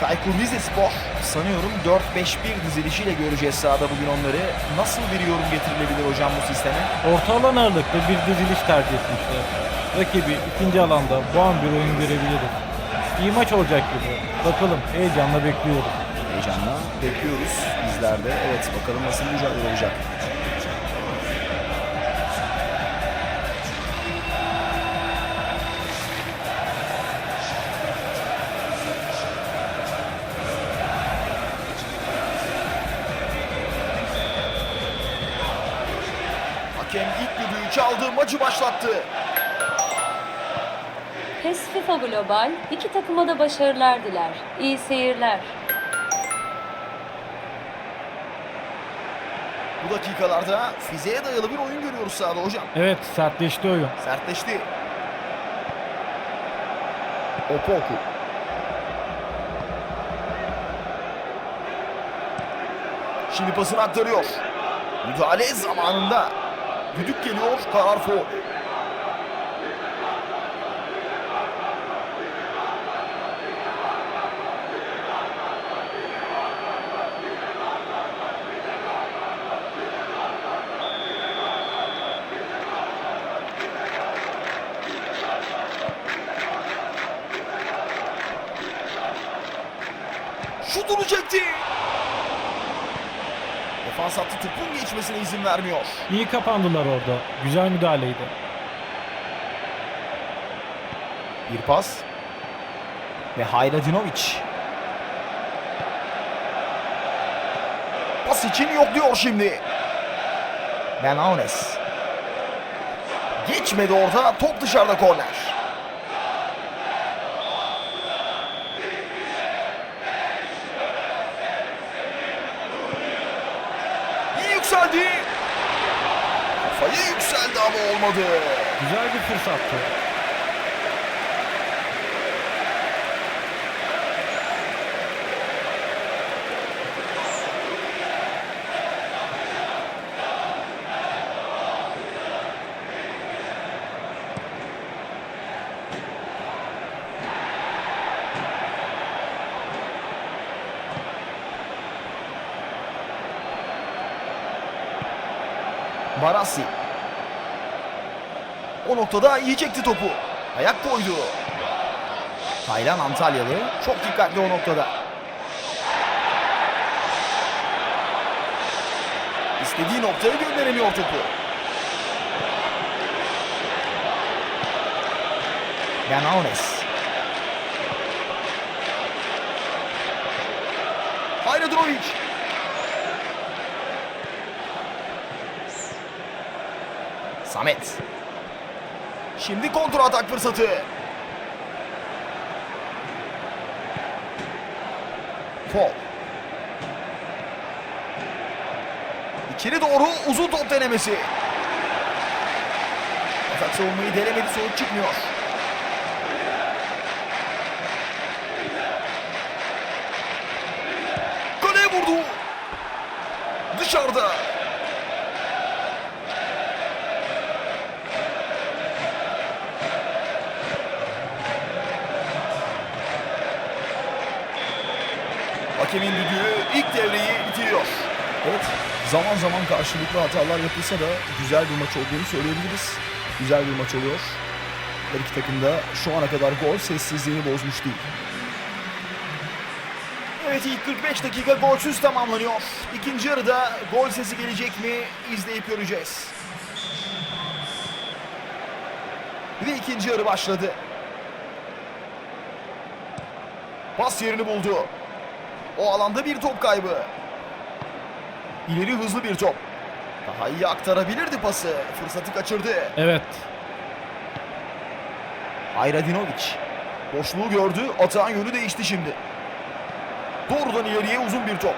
Çaykur Rizespor sanıyorum 4-5-1 dizilişiyle göreceğiz sahada bugün onları. Nasıl bir yorum getirilebilir hocam bu sisteme? Orta alan ağırlıklı bir diziliş tercih etmişler. Rakibi ikinci alanda bu an bir oyun görebiliriz. İyi maç olacak gibi. Bakalım heyecanla bekliyoruz. Heyecanla bekliyoruz bizler de. Evet bakalım nasıl bir mücadele olacak. 12 maçı başlattı. PES FIFA Global iki takıma da başarılar diler. İyi seyirler. Bu dakikalarda fizeye dayalı bir oyun görüyoruz sahada hocam. Evet sertleşti oyun. Sertleşti. Opoku. Şimdi pasını aktarıyor. Müdahale zamanında Düdük geliyor. Karar foul. Şutunu çekti. Defans hattı topun geçmesine izin vermiyor. İyi kapandılar orada. Güzel müdahaleydi. Bir pas. Ve Hayradinovic. Pas için yok diyor şimdi. Ben Aunes. Geçmedi orada. Top dışarıda korner. Yükseldi. Kafayı yükseldi ama olmadı. Güzel bir fırsattı. Barassi. O noktada yiyecekti topu. Ayak koydu. Taylan Antalyalı çok dikkatli o noktada. İstediği noktaya gönderemiyor topu. Yanaunes. Hayredrovic. Samet. Şimdi kontra atak fırsatı. Fol. İçeri doğru uzun top denemesi. Atak savunmayı denemedi sonuç çıkmıyor. Kaleye vurdu. Dışarıda. Hakemin düdüğü ilk devreyi bitiriyor. Evet, zaman zaman karşılıklı hatalar yapılsa da güzel bir maç olduğunu söyleyebiliriz. Güzel bir maç oluyor. Her iki takım da şu ana kadar gol sessizliğini bozmuş değil. Evet ilk 45 dakika golsüz tamamlanıyor. İkinci yarıda gol sesi gelecek mi izleyip göreceğiz. Ve ikinci yarı başladı. Pas yerini buldu. O alanda bir top kaybı. İleri hızlı bir top. Daha iyi aktarabilirdi pası. Fırsatı kaçırdı. Evet. Hayradinovic. Boşluğu gördü. Atağın yönü değişti şimdi. Doğrudan ileriye uzun bir top.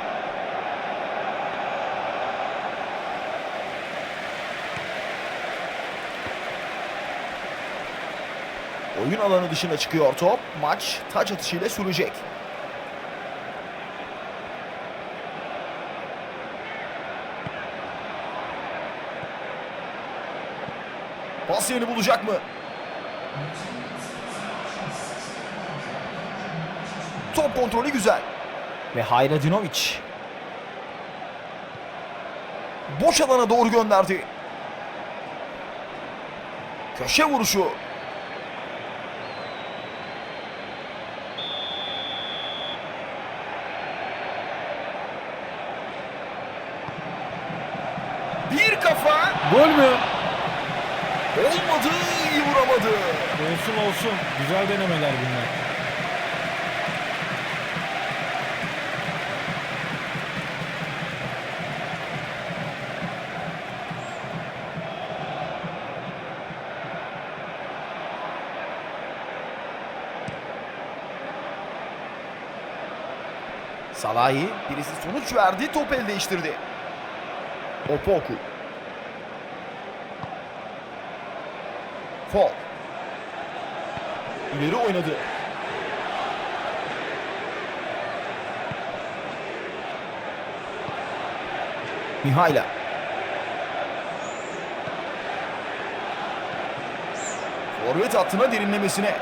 Oyun alanı dışına çıkıyor top. Maç taç atışıyla sürecek. Pas yerini bulacak mı? Top kontrolü güzel. Ve Hayradinovic. Boş alana doğru gönderdi. Köşe vuruşu. Bir kafa. Gol mü? Olmadı, iyi vuramadı. Olsun olsun. Güzel denemeler bunlar. Salahi birisi sonuç verdi, top el değiştirdi. Opoku. Fol. İleri oynadı. Mihayla. Forvet hattına derinlemesine.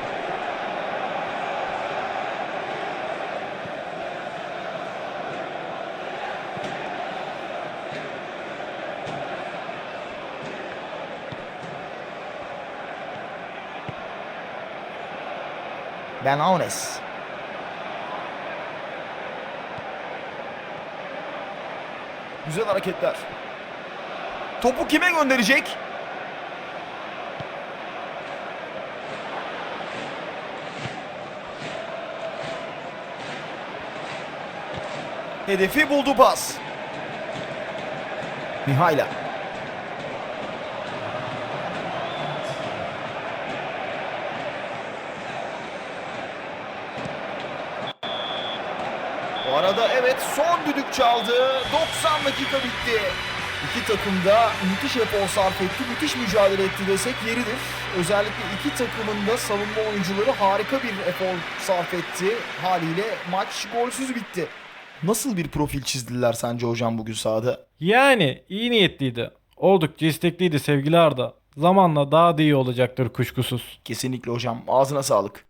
Ben Aunes. Güzel hareketler. Topu kime gönderecek? Hedefi buldu pas. Mihayla. Arada evet son düdük çaldı. 90 dakika bitti. İki takım da müthiş efor sarf etti, müthiş mücadele etti desek yeridir. Özellikle iki takımın da savunma oyuncuları harika bir efor sarf etti. Haliyle maç golsüz bitti. Nasıl bir profil çizdiler sence hocam bugün sahada? Yani iyi niyetliydi. Oldukça istekliydi sevgili Arda. Zamanla daha da iyi olacaktır kuşkusuz. Kesinlikle hocam. Ağzına sağlık.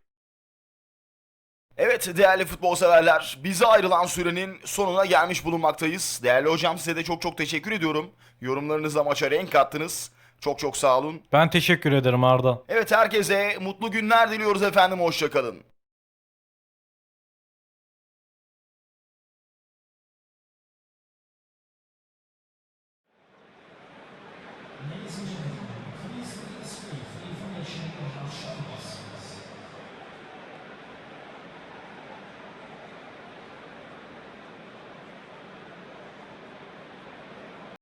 Evet değerli futbol severler, bize ayrılan sürenin sonuna gelmiş bulunmaktayız. Değerli hocam size de çok çok teşekkür ediyorum. Yorumlarınızla maça renk kattınız. Çok çok sağ olun. Ben teşekkür ederim Arda. Evet herkese mutlu günler diliyoruz efendim. Hoşçakalın. Ladies and gentlemen.